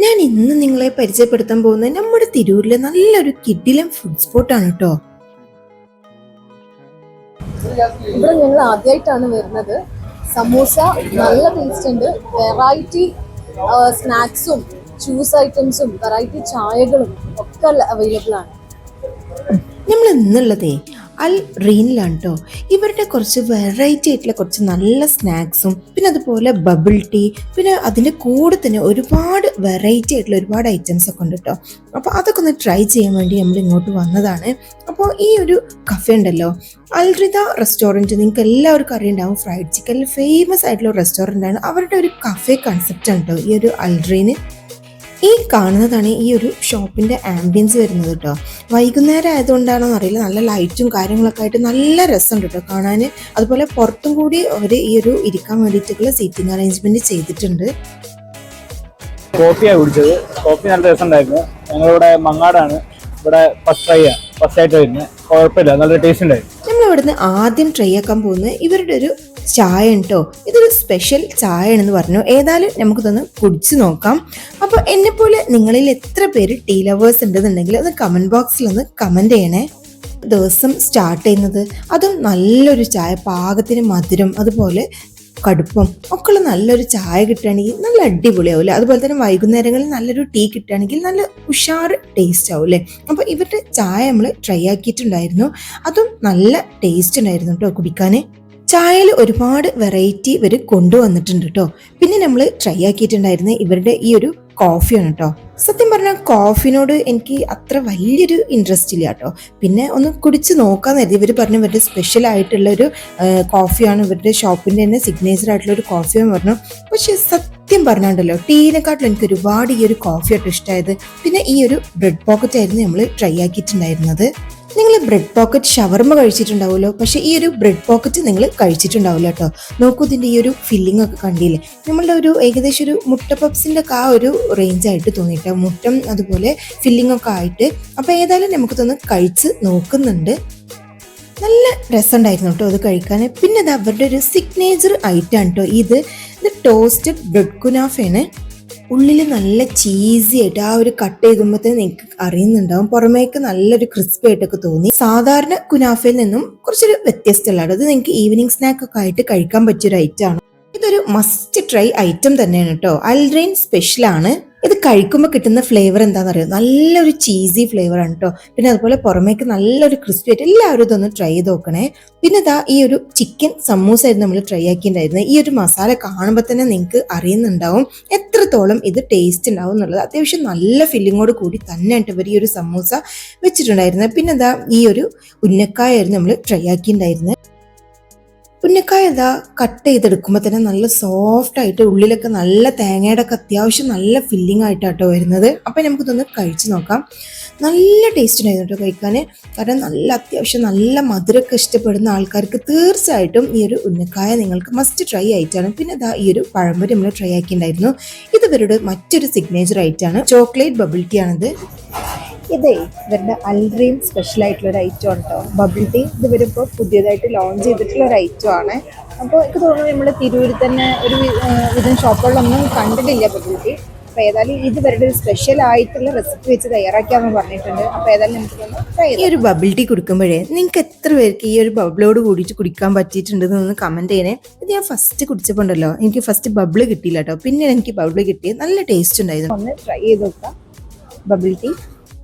ഞാൻ ഇന്ന് നിങ്ങളെ പരിചയപ്പെടുത്താൻ പോകുന്നത് നമ്മുടെ തിരൂരിലെ നല്ലൊരു കിഡിലം ഫുഡ് സ്പോട്ടാണ് കേട്ടോ ഇവിടെ ഞങ്ങൾ ആദ്യമായിട്ടാണ് വരുന്നത്. സമൂസ നല്ല ടേസ്റ്റ് ഉണ്ട്. വെറൈറ്റി സ്നാക്സും ജ്യൂസ് ഐറ്റംസും വെറൈറ്റി ചായകളും ഒക്കെ അവൈലബിൾ ആണ്. നമ്മൾ ഇന്നുള്ളതേ അൽ റീനിലാണ് കേട്ടോ ഇവരുടെ കുറച്ച് വെറൈറ്റി ആയിട്ടുള്ള കുറച്ച് നല്ല സ്നാക്സും പിന്നെ അതുപോലെ ബബിൾ ടീ പിന്നെ അതിന്റെ കൂടെ തന്നെ ഒരുപാട് വെറൈറ്റി ആയിട്ടുള്ള ഒരുപാട് ഐറ്റംസ് ഒക്കെ ഉണ്ട് കേട്ടോ അപ്പോൾ അതൊക്കെ ഒന്ന് ട്രൈ ചെയ്യാൻ വേണ്ടി നമ്മൾ ഇങ്ങോട്ട് വന്നതാണ്. അപ്പോൾ ഈ ഒരു കഫേ ഉണ്ടല്ലോ അൽറിത റെസ്റ്റോറന്റ് നിങ്ങൾക്ക് എല്ലാവർക്കും അറിയുണ്ടാവും. ഫ്രൈഡ് ചിക്കൻ ഫേമസ് ആയിട്ടുള്ള റെസ്റ്റോറന്റ് ആണ്. അവരുടെ ഒരു കഫേ കൺസെപ്റ്റ് ആണ് കേട്ടോ ഈ ഒരു അൽറീന്. ഈ കാണുന്നതാണ് ഈ ഒരു ഷോപ്പിന്റെ ആംബിയൻസ് വരുന്നത് കേട്ടോ. വൈകുന്നേരം ആയതുകൊണ്ടാണോ അറിയില്ല. നല്ല ലൈറ്റും കാര്യങ്ങളൊക്കെ ആയിട്ട് നല്ല രസമുണ്ട് കേട്ടോ കാണാൻ അതുപോലെ പുറത്തും കൂടി അവർ ഈ ഒരു ഇരിക്കാൻ വേണ്ടിയിട്ടുള്ള സീറ്റിംഗ് അറേഞ്ച്മെന്റ് ചെയ്തിട്ടുണ്ട്. കോഫിയാണ് കുടിച്ചത്. കോഫി നല്ല രസമുണ്ടായിരുന്നു. ഞങ്ങളിവിടെ മങ്ങാടാണ്. ഇവിടെ ഫസ്റ്റ് ട്രൈ ഫസ്റ്റ് ആയിട്ട് വരുന്നത്. കുഴപ്പമില്ല. നല്ല ടേസ്റ്റ് ഉണ്ടായിരുന്നു. ഇവിടുന്ന് ആദ്യം ട്രൈ ആക്കാൻ പോകുന്നത് ഇവരുടെ ഒരു ചായ കേട്ടോ ഇതൊരു സ്പെഷ്യൽ ചായ ആണെന്ന് പറഞ്ഞു. ഏതായാലും നമുക്കിതൊന്ന് കുടിച്ചു നോക്കാം. അപ്പോൾ എന്നെപ്പോലെ നിങ്ങളിൽ എത്ര പേര് ടീ ലവേഴ്സ് ഉണ്ടെന്നുണ്ടെങ്കിൽ ഒന്ന് കമന്റ് ബോക്സിൽ ഒന്ന് കമന്റ് ചെയ്യണേ. ദിവസം സ്റ്റാർട്ട് ചെയ്യുന്നത്. അതും നല്ലൊരു ചായ പാകത്തിന് മധുരം അതുപോലെ കടുപ്പം ഒക്കെയുള്ള നല്ലൊരു ചായ കിട്ടുകയാണെങ്കിൽ നല്ല അടിപൊളിയാവില്ലേ അതുപോലെ തന്നെ വൈകുന്നേരങ്ങളിൽ നല്ലൊരു ടീ കിട്ടുകയാണെങ്കിൽ നല്ല ഉഷാർ ടേസ്റ്റ് ആവും അല്ലേ? അപ്പോൾ ഇവരുടെ ചായ നമ്മൾ ട്രൈ ആക്കിയിട്ടുണ്ടായിരുന്നു. അതും നല്ല ടേസ്റ്റ് ഉണ്ടായിരുന്നു കേട്ടോ കുടിക്കാൻ ചായയിൽ ഒരുപാട് വെറൈറ്റി ഇവർ കൊണ്ടുവന്നിട്ടുണ്ട് കേട്ടോ. പിന്നെ നമ്മൾ ട്രൈ ആക്കിയിട്ടുണ്ടായിരുന്ന ഇവരുടെ ഈ ഒരു കോഫിയാണ് കേട്ടോ. സത്യം പറഞ്ഞാൽ കോഫിനോട് എനിക്ക് അത്ര വലിയൊരു ഇൻട്രസ്റ്റ് ഇല്ല കേട്ടോ. പിന്നെ ഒന്ന് കുടിച്ച് നോക്കാന്ന് കരുതി. ഇവർ പറഞ്ഞു ഇവരുടെ സ്പെഷ്യൽ ആയിട്ടുള്ള ഒരു കോഫിയാണ് ഇവരുടെ ഷോപ്പിന്റെ തന്നെ സിഗ്നേച്ചർ ആയിട്ടുള്ള ഒരു കോഫിയെന്ന് പറഞ്ഞു. പക്ഷേ സത്യം പറഞ്ഞാണ്ടല്ലോ ടീനെക്കാട്ടിലും എനിക്ക് ഒരുപാട് ഈ ഒരു കോഫി ആയിട്ട് ഇഷ്ടമായത് പിന്നെ ഈ ഒരു ബ്രെഡ് പോക്കറ്റ് ആയിരുന്നു നമ്മൾ ട്രൈ ആക്കിയിട്ടുണ്ടായിരുന്നത്. നിങ്ങൾ ബ്രെഡ് പോക്കറ്റ് ഷവർമ കഴിച്ചിട്ടുണ്ടാവുമല്ലോ. പക്ഷേ ഈ ഒരു ബ്രെഡ് പോക്കറ്റ് നിങ്ങൾ കഴിച്ചിട്ടുണ്ടാവില്ല കേട്ടോ. നോക്കൂ ഇതിന്റെ ഈ ഒരു ഫില്ലിംഗ് ഒക്കെ കണ്ടില്ലേ? നമ്മളുടെ ഒരു ഏകദേശം ഒരു മുട്ട പപ്സിന്റെ ഒക്കെ ആ ഒരു റേഞ്ച് ആയിട്ട് തോന്നിയിട്ട് മുട്ടം അതുപോലെ ഫില്ലിംഗ് ഒക്കെ ആയിട്ട്. അപ്പോൾ ഏതായാലും നമുക്ക് തന്നെ കഴിച്ച് നോക്കുന്നുണ്ട്. നല്ല രസമുണ്ടായിരുന്നു കേട്ടോ അത് കഴിക്കാൻ. പിന്നെ അത് അവരുടെ ഒരു സിഗ്നേച്ചർ ഐറ്റം കേട്ടോ. ഇത് ഇത് ടോസ്റ്റഡ് ബ്രെഡ് കുനാഫയാണ്. ഉള്ളിൽ നല്ല ചീസി ആയിട്ട് ആ ഒരു കട്ട് ചെയ്തുമ്പോഴത്തേന് നിങ്ങൾക്ക് അറിയുന്നുണ്ടാവും പുറമേക്ക് നല്ലൊരു ക്രിസ്പി ആയിട്ടൊക്കെ തോന്നി. സാധാരണ കുനാഫയിൽ നിന്നും കുറച്ചൊരു വ്യത്യസ്തമുള്ള അത് നിങ്ങൾക്ക് ഈവനിങ് സ്നാക്ക് ഒക്കെ ആയിട്ട് കഴിക്കാൻ പറ്റിയൊരു ഐറ്റം ആണ്. ഇതൊരു മസ്റ്റ് ട്രൈ ഐറ്റം തന്നെയാണ് കേട്ടോ അൽഡ്രെയിൻ സ്പെഷ്യൽ ആണ്. ഇത് കഴിക്കുമ്പോൾ കിട്ടുന്ന ഫ്ലേവർ എന്താണെന്ന് അറിയോ നല്ലൊരു ചീസി ഫ്ലേവർ ആണ് കേട്ടോ പിന്നെ അതുപോലെ പുറമേക്ക് നല്ലൊരു ക്രിസ്പി ആയിട്ട് എല്ലാവരും ഇതൊന്ന് ട്രൈ ചെയ്ത് നോക്കണേ. പിന്നെ ഇതാ ഈ ഒരു ചിക്കൻ സമൂസ ആയിരുന്നു നമ്മൾ ട്രൈ ആക്കിയിട്ടുണ്ടായിരുന്നത് ഈ ഒരു മസാല കാണുമ്പോൾ തന്നെ നിങ്ങൾക്ക് അറിയുന്നുണ്ടാവും. എത്രത്തോളം ഇത് ടേസ്റ്റ് ഉണ്ടാവും എന്നുള്ളത് അത്യാവശ്യം നല്ല ഫില്ലിങ്ങോട് കൂടി തന്നെയായിട്ട് ഇവർ ഈ ഒരു സമൂസ വെച്ചിട്ടുണ്ടായിരുന്നത്. പിന്നെന്താ ഈ ഒരു ഉന്നക്കായായിരുന്നു നമ്മൾ ട്രൈ ആക്കിയിട്ടുണ്ടായിരുന്നത്. ഉന്നക്കായ ഇതാ കട്ട് ചെയ്തെടുക്കുമ്പോൾ തന്നെ നല്ല സോഫ്റ്റ് ആയിട്ട് ഉള്ളിലൊക്കെ നല്ല തേങ്ങയുടെ ഒക്കെ അത്യാവശ്യം നല്ല ഫില്ലിംഗ് ആയിട്ടാട്ടോ വരുന്നത്. അപ്പം നമുക്കിതൊന്ന് കഴിച്ച് നോക്കാം. നല്ല ടേസ്റ്റ് ഉണ്ടായിരുന്നു കേട്ടോ കഴിക്കാൻ കാരണം നല്ല അത്യാവശ്യം നല്ല മധുരമൊക്കെ ഇഷ്ടപ്പെടുന്ന ആൾക്കാർക്ക് തീർച്ചയായിട്ടും ഈ ഒരു ഉന്നക്കായ നിങ്ങൾക്ക് മസ്റ്റ് ട്രൈ ആയിട്ടാണ്. പിന്നെ ഇതാ ഈ ഒരു പഴംപൊരി നമ്മൾ ട്രൈ ആക്കിയിട്ടുണ്ടായിരുന്നു. ഇത് മറ്റൊരു സിഗ്നേച്ചർ ആയിട്ടാണ് ചോക്ലേറ്റ് ബബിൾ ടീ ആണിത്. ഇതേ ഇവരുടെ അൽഡ്രീം സ്പെഷ്യൽ ആയിട്ടുള്ള ഒരു ഐറ്റം ഉണ്ടോ ബബിൾ ടീ ഇത് ഇവരിപ്പോൾ പുതിയതായിട്ട് ലോഞ്ച് ചെയ്തിട്ടുള്ള ഒരു ഐറ്റം ആണ്. അപ്പോൾ എനിക്ക് തോന്നുന്നു നമ്മൾ തിരൂരിൽ തന്നെ ഒരു വിധം ഷോപ്പുകളിലൊന്നും കണ്ടിട്ടില്ല ബബിൾ ടീ അപ്പോൾ ഏതായാലും ഇത് ഇവരുടെ ഒരു സ്പെഷ്യൽ ആയിട്ടുള്ള റെസിപ്പി വെച്ച് തയ്യാറാക്കിയാന്ന് പറഞ്ഞിട്ടുണ്ട്. അപ്പോൾ ഏതായാലും നമുക്ക് ട്രൈ ഈ ഒരു ബബിൾ ടീ കുടിക്കുമ്പോഴേ നിങ്ങൾക്ക് എത്ര പേർക്ക് ഈ ഒരു ബബിളോട് കൂടിയിട്ട് കുടിക്കാൻ പറ്റിയിട്ടുണ്ടെന്ന് കമന്റ് ചെയ്യണേ. ഇത് ഞാൻ ഫസ്റ്റ് കുടിച്ചപ്പോൾ ഉണ്ടല്ലോ. എനിക്ക് ഫസ്റ്റ് ബബിൾ കിട്ടിയില്ല കേട്ടോ പിന്നെ എനിക്ക് ബബിൾ കിട്ടി. നല്ല ടേസ്റ്റ് ഉണ്ടായിരുന്നു. ഒന്ന് ട്രൈ ചെയ്ത് നോക്കാം. ബബിൾ ടീ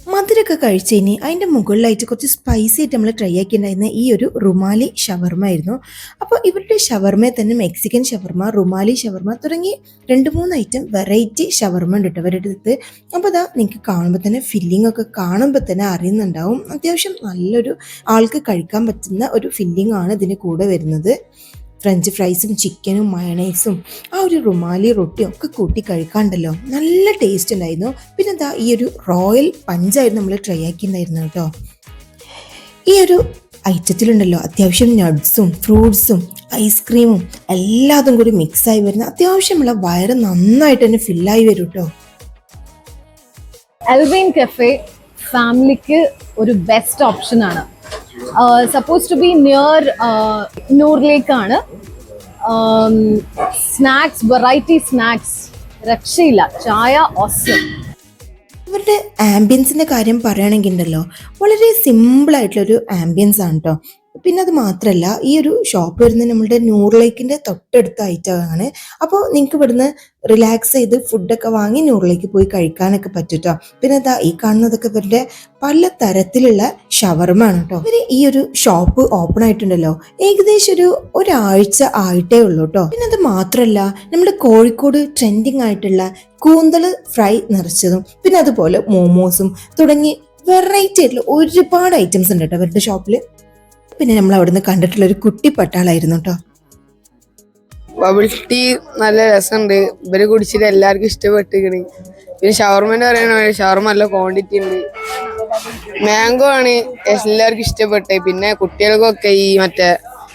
മധുരമൊക്കെ കഴിച്ച് കഴിഞ്ഞ് അതിന്റെ മുകളിലായിട്ട് കുറച്ച് സ്പൈസി ആയിട്ട് നമ്മൾ ട്രൈ ആക്കിയിട്ടുണ്ടായിരുന്ന ഈ ഒരു റുമാലി ഷവർമ ആയിരുന്നു. അപ്പോൾ ഇവരുടെ ഷവർമയിൽ തന്നെ മെക്സിക്കൻ ഷവർമ റുമാലി ഷവർമ തുടങ്ങി രണ്ട് മൂന്ന് ഐറ്റം വെറൈറ്റി ഷവർമ ഉണ്ട് കേട്ടോ അവരുടെ അടുത്ത്. അപ്പോൾ അതാ നിങ്ങൾക്ക് കാണുമ്പോൾ തന്നെ ഫില്ലിംഗ് ഒക്കെ കാണുമ്പോൾ തന്നെ അറിയുന്നുണ്ടാവും. അത്യാവശ്യം നല്ലൊരു ആൾക്ക് കഴിക്കാൻ പറ്റുന്ന ഒരു ഫില്ലിംഗ് ആണ് ഇതിന് കൂടെ വരുന്നത്. ഫ്രഞ്ച് ഫ്രൈസും ചിക്കനും മയണൈസും ആ ഒരു റുമാലി റൊട്ടിയും ഒക്കെ കൂട്ടി കഴിക്കാണ്ടല്ലോ. നല്ല ടേസ്റ്റ് ഉണ്ടായിരുന്നു. പിന്നെ എന്താ ഈ ഒരു റോയൽ പഞ്ചായിരുന്നു നമ്മൾ ട്രൈ ആക്കിയിട്ടുണ്ടായിരുന്നു കേട്ടോ. ഈ ഒരു ഐറ്റത്തിലുണ്ടല്ലോ അത്യാവശ്യം നട്ട്സും ഫ്രൂട്ട്സും ഐസ്ക്രീമും എല്ലാതും കൂടി മിക്സായി വരുന്ന അത്യാവശ്യമുള്ള വയറ് നന്നായിട്ട് തന്നെ ഫില്ലായി വരും കേട്ടോ. അൽബൈൻ കഫേ ഫാമിലിക്ക് ഒരു ബെസ്റ്റ് ഓപ്ഷനാണ് സപ്പോസ് ടു ബി നിയർ നൂറിലേക്കാണ് സ്നാക്സ് വെറൈറ്റി സ്നാക്സ് രക്ഷയില്ല. ചായ ഓസം ഇവരുടെ ആംബിയൻസിന്റെ കാര്യം പറയുകയാണെങ്കിൽ ഉണ്ടല്ലോ വളരെ സിമ്പിളായിട്ടുള്ളൊരു ആംബിയൻസ് ആണ് കേട്ടോ പിന്നെ അത് മാത്രമല്ല ഈ ഒരു ഷോപ്പ് വരുന്നത് നമ്മുടെ നൂർ ലേക്കിന്റെ തൊട്ടടുത്തായിട്ടാണ്. അപ്പോൾ നിങ്ങൾക്ക് ഇവിടുന്ന് റിലാക്സ് ചെയ്ത് ഫുഡൊക്കെ വാങ്ങി നൂറിലേക്ക് പോയി കഴിക്കാനൊക്കെ പറ്റൂട്ടോ? പിന്നെ ഇതാ ഈ കാണുന്നതൊക്കെ ഇവരുടെ പല തരത്തിലുള്ള ഷവർമാണ് കേട്ടോ. ഇവർ ഈ ഒരു ഷോപ്പ് ഓപ്പൺ ആയിട്ടുണ്ടല്ലോ. ഏകദേശം ഒരു ഒരാഴ്ച ആയിട്ടേ ഉള്ളൂ കേട്ടോ. പിന്നെ അത് മാത്രമല്ല നമ്മുടെ കോഴിക്കോട് ട്രെൻഡിങ് ആയിട്ടുള്ള കൂന്തൽ ഫ്രൈ നിറച്ചതും പിന്നെ അതുപോലെ മോമോസും തുടങ്ങി വെറൈറ്റി ആയിട്ടുള്ള ഒരുപാട് ഐറ്റംസ് ഉണ്ട് കേട്ടോ അവരുടെ ഷോപ്പിൽ പിന്നെ നമ്മൾ അവിടുന്ന് കണ്ടിട്ടുള്ള ഒരു കുട്ടി പട്ടാളായിരുന്നു കേട്ടോ ബബിൾ ടീ നല്ല രസമുണ്ട് ഇവർ കുടിച്ചിട്ട് എല്ലാവർക്കും ഇഷ്ടപ്പെട്ടിക്കണ് പിന്നെ ഷവർമെന്ന് പറയണ ഷവർമ നല്ല ക്വാണ്ടിറ്റി ഉണ്ട്. മാംഗോ ആണ് എല്ലാവർക്കും ഇഷ്ടപ്പെട്ടത്. പിന്നെ കുട്ടികൾക്കൊക്കെ ഈ മറ്റേ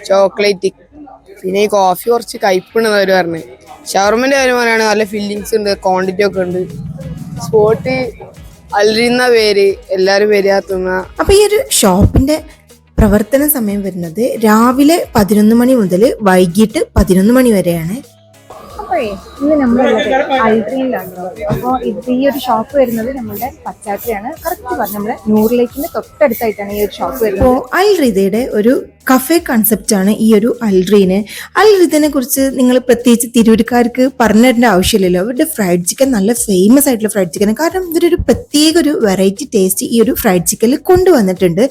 ചോക്ലേറ്റ് പിന്നെ ഈ കോഫി കുറച്ച് കയ്പുണ്ടെന്ന് അവർ പറഞ്ഞു. ഷവർമന്റെ കാര്യം പറയുകയാണെങ്കിൽ നല്ല ഫില്ലിങ്സ് ഉണ്ട് ക്വാണ്ടിറ്റി ഒക്കെ ഉണ്ട്. സ്പോട്ട് അലറിയുന്ന പേര് എല്ലാവരും വരിക തിന്ന. അപ്പൊ ഈ ഒരു ഷോപ്പിന്റെ പ്രവർത്തന സമയം വരുന്നത് രാവിലെ പതിനൊന്ന് മണി മുതൽ വൈകിട്ട് പതിനൊന്ന് മണി വരെയാണ്. അപ്പോഴേ ഇന്ന് നമ്മളുള്ളത് അൾട്രീനിലാണ് അപ്പോൾ ഇത് ഈ ഒരു ഷോപ്പ് വരുന്നത് നമ്മുടെ പച്ചാട്ടിയാണ് കറക്റ്റ് പറഞ്ഞു നമ്മുടെ നൂറിലേക്കിന്റെ തൊട്ടടുത്തായിട്ടാണ് ഈ ഒരു ഷോപ്പ് വരുന്നത്. അപ്പോൾ അൽറിതയുടെ ഒരു കഫേ കൺസെപ്റ്റ് ആണ് ഈ ഒരു അൽറീന് അൽറിതനെ കുറിച്ച് നിങ്ങൾ പ്രത്യേകിച്ച് തിരൂരുകാർക്ക് പറഞ്ഞു തരേണ്ട ആവശ്യമില്ലല്ലോ. അവരുടെ ഫ്രൈഡ് ചിക്കൻ നല്ല ഫേമസ് ആയിട്ടുള്ള ഫ്രൈഡ് ചിക്കൻ കാരണം ഇവരൊരു പ്രത്യേക ഒരു വെറൈറ്റി ടേസ്റ്റ് ഈ ഒരു ഫ്രൈഡ് ചിക്കനിൽ കൊണ്ടുവന്നിട്ടുണ്ട്.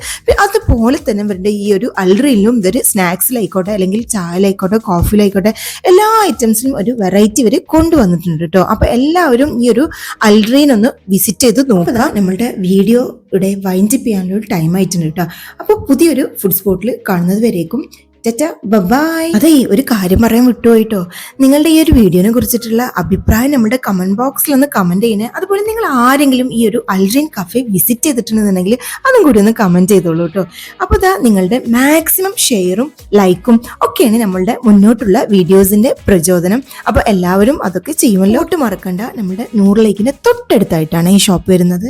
അതുപോലെ തന്നെ ഇവരുടെ ഈ ഒരു അൽറീനിലും ഇവർ സ്നാക്സിലായിക്കോട്ടെ അല്ലെങ്കിൽ ചായയിലായിക്കോട്ടെ കോഫിയിലായിക്കോട്ടെ എല്ലാ ഐറ്റംസിനും ഒരു വെറൈറ്റി ഇവർ കൊണ്ടുവന്നിട്ടുണ്ട് കേട്ടോ. അപ്പൊ എല്ലാവരും ഈ ഒരു അൽറീൻ ഒന്ന് വിസിറ്റ് ചെയ്ത് നോക്കുക നമ്മളുടെ വീഡിയോ ഇവിടെ വൈൻഡപ്പ് ചെയ്യാനുള്ള ടൈം ആയിട്ടുണ്ട് കേട്ടോ. അപ്പോൾ പുതിയൊരു ഫുഡ് സ്പോട്ടിൽ കാണുന്നത് വരേക്കും. ചറ്റ ബബായ്. അതെ ഒരു കാര്യം പറയാൻ വിട്ടുപോയിട്ടോ. നിങ്ങളുടെ ഈ ഒരു വീഡിയോനെ കുറിച്ചിട്ടുള്ള അഭിപ്രായം നമ്മുടെ കമന്റ് ബോക്സിൽ ഒന്ന് കമന്റ് ചെയ്യണേ. അതുപോലെ നിങ്ങൾ ആരെങ്കിലും ഈ ഒരു അൽറീൻ കഫേ വിസിറ്റ് ചെയ്തിട്ടുണ്ടെന്നുണ്ടെങ്കിൽ അതും കൂടി ഒന്ന് കമന്റ് ചെയ്തോളൂ കേട്ടോ അപ്പോൾ ഇതാ നിങ്ങളുടെ മാക്സിമം ഷെയറും ലൈക്കും ഒക്കെയാണ് നമ്മളുടെ മുന്നോട്ടുള്ള വീഡിയോസിന്റെ പ്രചോദനം. അപ്പോൾ എല്ലാവരും അതൊക്കെ ചെയ്യുമല്ലോട്ട് മറക്കണ്ട. നമ്മുടെ നൂറിലേക്കിന്റെ തൊട്ടടുത്തായിട്ടാണ് ഈ ഷോപ്പ് വരുന്നത്.